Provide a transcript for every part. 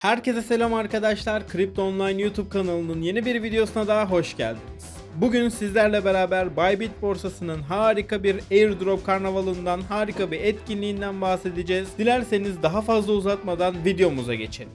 Herkese selam arkadaşlar. Crypto Online YouTube kanalının yeni bir videosuna daha hoş geldiniz. Bugün sizlerle beraber Bybit borsasının harika bir airdrop karnavalından, harika bir etkinliğinden bahsedeceğiz. Dilerseniz daha fazla uzatmadan videomuza geçelim.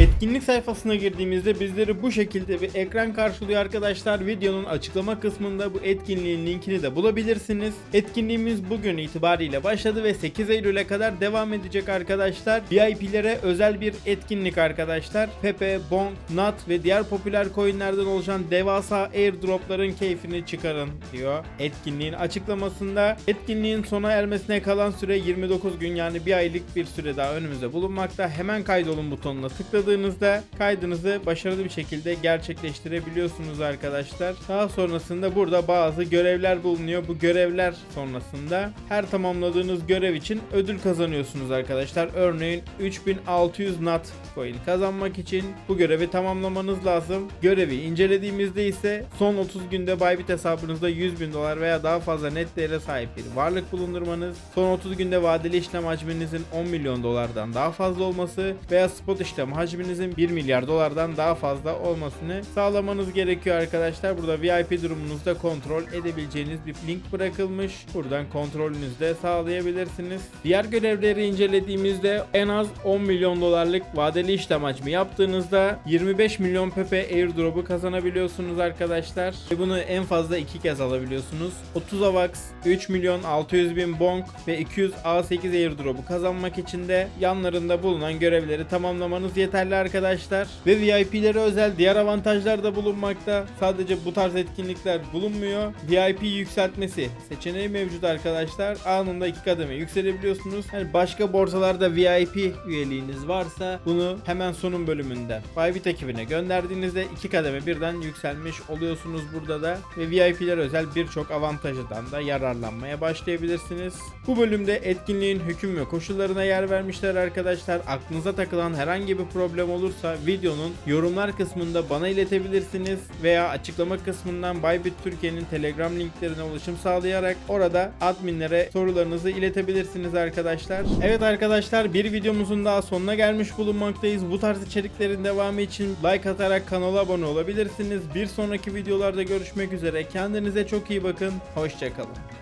Etkinlik sayfasına girdiğimizde bizleri bu şekilde bir ekran karşılıyor arkadaşlar. Videonun açıklama kısmında bu etkinliğin linkini de bulabilirsiniz. Etkinliğimiz bugün itibariyle başladı ve 8 Eylül'e kadar devam edecek arkadaşlar. VIP'lere özel bir etkinlik arkadaşlar. Pepe, Bonk, Nat ve diğer popüler coinlerden oluşan devasa airdropların keyfini çıkarın diyor. Etkinliğin açıklamasında etkinliğin sona ermesine kalan süre 29 gün yani bir aylık bir süre daha önümüzde bulunmakta. Hemen kaydolun butonuna tıkladığınızda kaydınızı başarılı bir şekilde gerçekleştirebiliyorsunuz arkadaşlar. Daha sonrasında burada bazı görevler bulunuyor. Bu görevler sonrasında her tamamladığınız görev için ödül kazanıyorsunuz arkadaşlar. Örneğin 3600 nat coin kazanmak için bu görevi tamamlamanız lazım. Görevi incelediğimizde ise son 30 günde Bybit hesabınızda 100 bin dolar veya daha fazla net değere sahip bir varlık bulundurmanız, son 30 günde vadeli işlem hacminizin 10 milyon dolardan daha fazla olması veya spot işlem hacminizin 1 milyar dolardan daha fazla olmasını sağlamanız gerekiyor arkadaşlar. Burada VIP durumunuzda kontrol edebileceğiniz bir link bırakılmış. Buradan kontrolünüzü de sağlayabilirsiniz. Diğer görevleri incelediğimizde en az 10 milyon dolarlık vadeli işlem hacmi yaptığınızda 25 milyon Pepe airdrop'u kazanabiliyorsunuz arkadaşlar. Ve bunu en fazla iki kez alabiliyorsunuz. 30 AVAX, 3 milyon 600 bin bonk ve 200 A8 airdrop'u kazanmak için de yanlarında bulunan görevleri tamamlamanız yeterli arkadaşlar. Ve VIP'lere özel diğer avantajlar da bulunmakta. Sadece bu tarz etkinlikler bulunmuyor. VIP yükseltmesi seçeneği mevcut arkadaşlar. Anında iki kademe yükselebiliyorsunuz. Yani başka borsalarda VIP üyeliğiniz varsa bunu hemen sonun bölümünden Bybit ekibine gönderdiğinizde iki kademe birden yükselmiş oluyorsunuz burada da. Ve VIP'ler özel birçok avantajdan da yararlanmaya başlayabilirsiniz. Bu bölümde etkinliğin hüküm ve koşullarına yer vermişler arkadaşlar. Aklınıza takılan herhangi bir problem olursa videonun yorumlar kısmında bana iletebilirsiniz veya açıklama kısmından Bybit Türkiye'nin Telegram linklerine ulaşım sağlayarak orada adminlere sorularınızı iletebilirsiniz arkadaşlar. Evet arkadaşlar bir videomuzun daha sonuna gelmiş bulunmaktayız. Bu tarz içeriklerin devamı için like atarak kanala abone olabilirsiniz. Bir sonraki videolarda görüşmek üzere. Kendinize çok iyi bakın. Hoşçakalın.